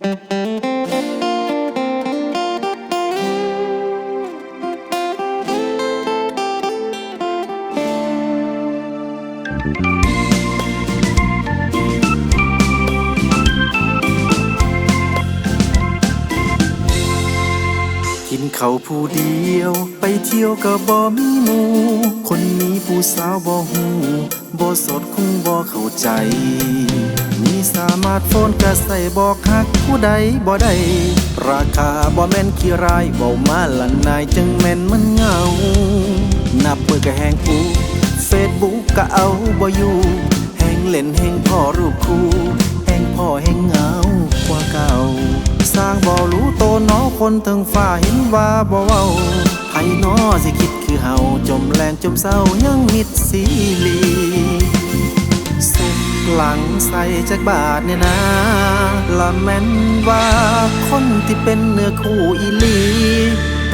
กินเขาวผู้เดียว ไปเที่ยวก็บ่มีหมู่คนมีผู้สาวบ่หูบ่สดคงบ่เข้าใจ สามาร์ทโฟนก็ใส่บอกฮักผู้ใดบ่ได้ราคาบ่แม่นขี้รายเว้ามาละนายจังแม่นมันเงา นับมือก็แหงปูเฟซบุ๊กก็เอาบ่อยู่แหงเล่นแหงพ่อรูปคู่แหงพ่อแหงเงากว่าเก่า สร้างบ่รู้โตเนอคนถึงฟ้าเห็นว่าบ่เว้าไผน้อสิคิดคือเฮาจมแรงจมเศร้ายังมิดสีลี หลังใส่จากบาทเนี่ยนะละแม่นว่าคนที่เป็นเนื้อคู่อีลี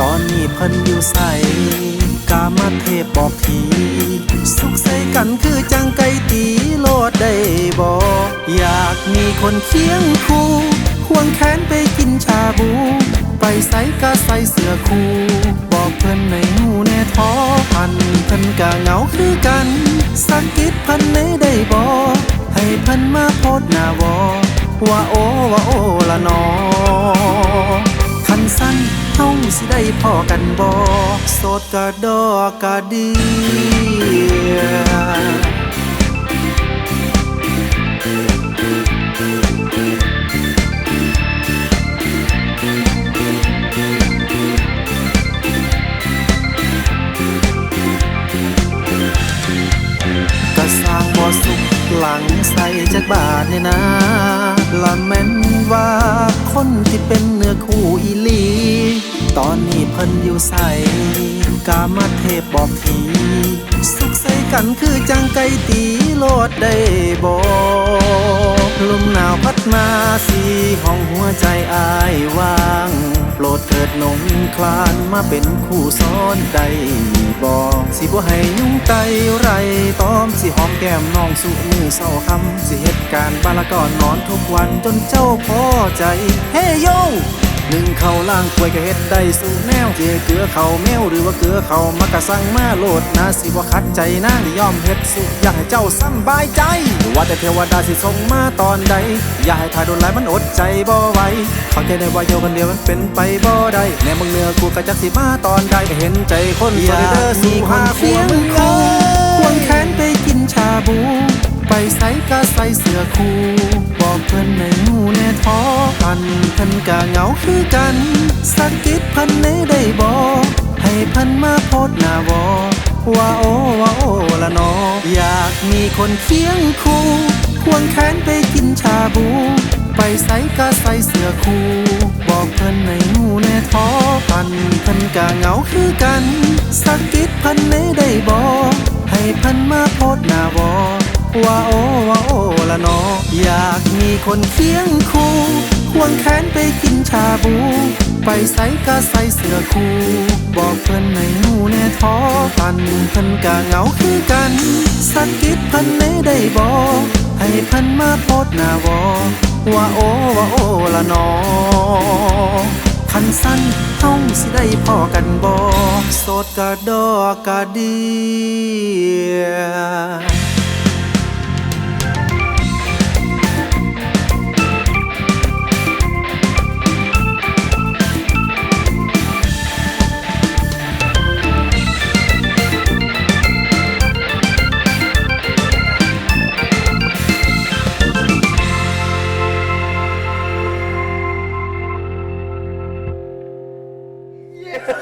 ตอนนี้เพิ่นอยู่ใส่กามาเทพบอกที สุขใส่กันคือจังไก่ตีโลดได้บ่อยากมีคนเคียงคู่ควงแขนไปกินชาบู ไปใส่กะใส่เสื้อคู่บอกเพิ่นในหูแน่ท้อพันเพิ่นกะเหงาคือกัน สักกิดพิ่นในได้บ่ให้ เพิ่นมาโพดหน้าวอว่าโอว่าโอละนอคันสั้นเฮาสิได้พอกันบ่โสดกะดอกกะดี หลังใส่จากบาทเนี่ยนะละแม่นว่าคนที่เป็นเนื้อคู่อีลี ตอนนี้เพิ่นอยู่ใส่กามาเทพบอกทีสุขใส่กันคือจังไก่ตีโลดได้บ่ลมหนาวพัดมาสีห้องหัวใจอายว่าง โปรดเถิดนงคลานมาเป็นคู่ซ้อนได้ บอกสิบ่ให้ยุ่งไตไรตอมสิหอมแก้มน้องสุมือเศร้าคำสิเหตุการณ์บาละก่อนนอนทุกวันจนเจ้าพอใจ เฮ้โย หนึ่งเขาล่างกล้วยก็เฮ็ดได้สู่แนวเจเกลือเขาแมวหรือว่าเกลือเขามากะสั่งมาโลดนะสิว่าคัดใจนางยอมเฮ็ดสุอยากให้เจ้าสำบายใจ ว่าแต่เทวดาสิส่งมาตอนใด อย่าให้ทายโดนหลายมันอดใจบ่ไหวเข้าใจได้ว่าโยคนเดียวมันเป็นไปบ่ได้แน่มึงเนื้อกูก็จักสิมาตอนใดก็เห็นใจคนอยากมีคนเคียงคู่ควงแขนไปกินชาบู ไปใส่กะใส่เสื้อคู่ พันเพิ่นกะเหงาคือกัน สักกิดพิ่นในได้บอกให้พิ่นมาโพดหน้าวอว่าโอว่าโอละนอ อยากมีคนเคียงคู่ควงแขนไปกินชาบู ไปใส่กะใส่เสื้อคู่บอกเพิ่นในหูแน่ท้อพันเพิ่นกะเหงาคือกัน สักกิดพิ่นในได้บอกให้พิ่นมาโพดหน้าวอว่าโอว่าโอละนอ อยากมีคนเคียงคู่ ควงแขนไปกินชาบู ไปใส่กะใส่เสื้อคู่ บอกเพิ่นในหูแน่ท้อพันเพิ่นกะเหงาคือกัน สักกิดเพิ่นในได้บอกให้เพิ่นมาโพดหน้าวอว่าโอว่าโอละนอคันสั้นเฮาสิได้พอกันบ่โสดกะดอกกะเดีย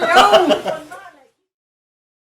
Não!